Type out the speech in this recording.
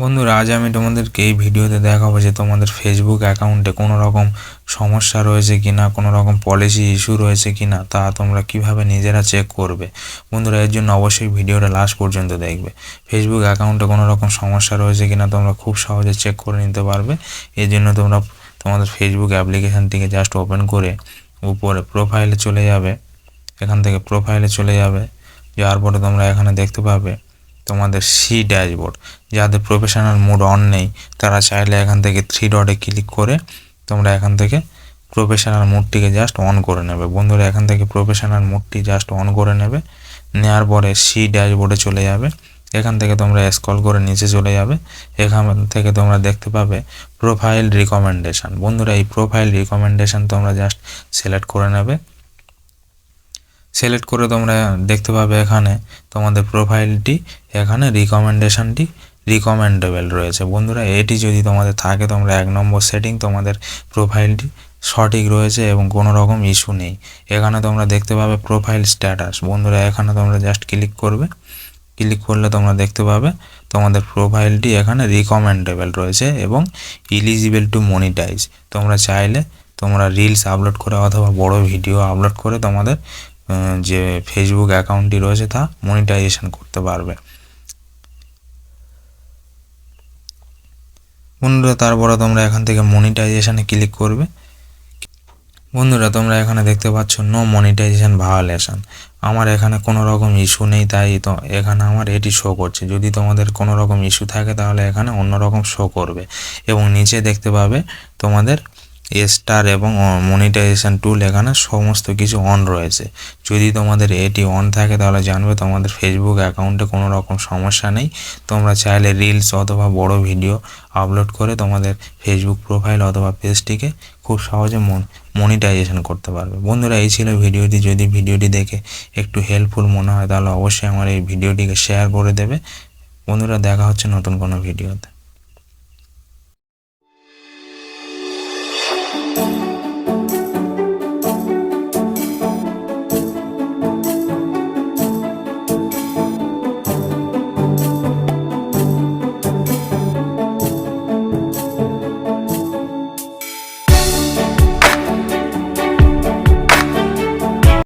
বন্ধুরা, আজ আমি তোমাদেরকে এই ভিডিওতে দেখাবো যে তোমাদের ফেসবুক অ্যাকাউন্টে কোনো রকম সমস্যা রয়েছে কি না কোনো রকম পলিসি ইস্যু রয়েছে কি না তা তোমরা কীভাবে নিজেরা চেক করবে? বন্ধুরা, এর জন্য অবশ্যই ভিডিওটা লাস্ট পর্যন্ত দেখবে। ফেসবুক অ্যাকাউন্টে কোনো রকম সমস্যা রয়েছে কি না তোমরা খুব সহজে চেক করে নিতে পারবে। এর জন্য তোমরা তোমাদের ফেসবুক অ্যাপ্লিকেশানটিকে জাস্ট ওপেন করে উপরে প্রোফাইলে চলে যাবে। এখান থেকে প্রোফাইলে চলে যাবে। যাওয়ার পরে তোমরা এখানে দেখতে পাবে তোমাদের সি ড্যাশবোর্ড যাদের প্রফেশনাল মুড অন নেই, তারা চাইলে এখান থেকে থ্রি ডটে ক্লিক করে তোমরা এখান থেকে প্রফেশনাল মুডটিকে জাস্ট অন করে নেবে। বন্ধুরা, এখান থেকে প্রফেশনাল মুডটি জাস্ট অন করে নেবে। নেওয়ার পরে সি ড্যাশবোর্ডে চলে যাবে। এখান থেকে তোমরা স্ক্রল করে নিচে চলে যাবে। এখান থেকে তোমরা দেখতে পাবে প্রোফাইল রিকমেন্ডেশন বন্ধুরা, এই প্রোফাইল রিকমেন্ডেশন তোমরা জাস্ট সিলেক্ট করে নেবে। সিলেক্ট করে তোমরা দেখতে পাবে এখানে তোমাদের প্রোফাইলটি এখানে রিকমেন্ডেশনটি রিকমেন্ডেবল রয়েছে। বন্ধুরা, এটি যদি তোমাদের থাকে, তোমরা এক নম্বর সেটিং তোমাদের প্রোফাইলটি সঠিক রয়েছে এবং কোনো রকম ইস্যু নেই। এখানে তোমরা দেখতে পাবে প্রোফাইল স্ট্যাটাস বন্ধুরা, এখানে তোমরা জাস্ট ক্লিক করবে। ক্লিক করলে তোমরা দেখতে পাবে তোমাদের প্রোফাইলটি এখানে রিকমেন্ডেবল রয়েছে এবং ইলিজিবল টু মনিটাইজ তোমরা চাইলে তোমরা রিলস আপলোড করে অথবা বড় ভিডিও আপলোড করে তোমাদের যে ফেসবুক অ্যাকাউন্টটি রয়েছে তা মনিটাইজেশন করতে পারবে। বন্ধুরা, তারপরে তোমরা এখান থেকে মনিটাইজেশনে ক্লিক করবে। বন্ধুরা, তোমরা এখানে দেখতে পাচ্ছ নো মনিটাইজেশন ভায়োলেশন আমার এখানে কোনো রকম ইস্যু নেই, তাই তো এখানে আমার এটি শো করছে। যদি তোমাদের কোনো রকম ইস্যু থাকে, তাহলে এখানে অন্য রকম শো করবে। এবং নিচে দেখতে পাবে তোমাদের স্টার এবং মনিটাইজেশন টুল এখানে সমস্ত কিছু অন রয়েছে। যদি তোমাদের এটি অন থাকে, তাহলে জানবে তোমাদের ফেসবুক অ্যাকাউন্টে কোনো রকম সমস্যা নেই। তোমরা চাইলে রিলস অথবা বড় ভিডিও আপলোড করে তোমাদের ফেসবুক প্রোফাইল অথবা পেজটিকে খুব সহজে মনিটাইজেশন করতে পারবে। বন্ধুরা, এই ছিল ভিডিওটি। যদি ভিডিওটি দেখে একটু হেল্পফুল মনে হয়, তাহলে অবশ্যই আমার এই ভিডিওটিকে শেয়ার করে দেবে। বন্ধুরা, দেখা হচ্ছে নতুন কোনো ভিডিওতে।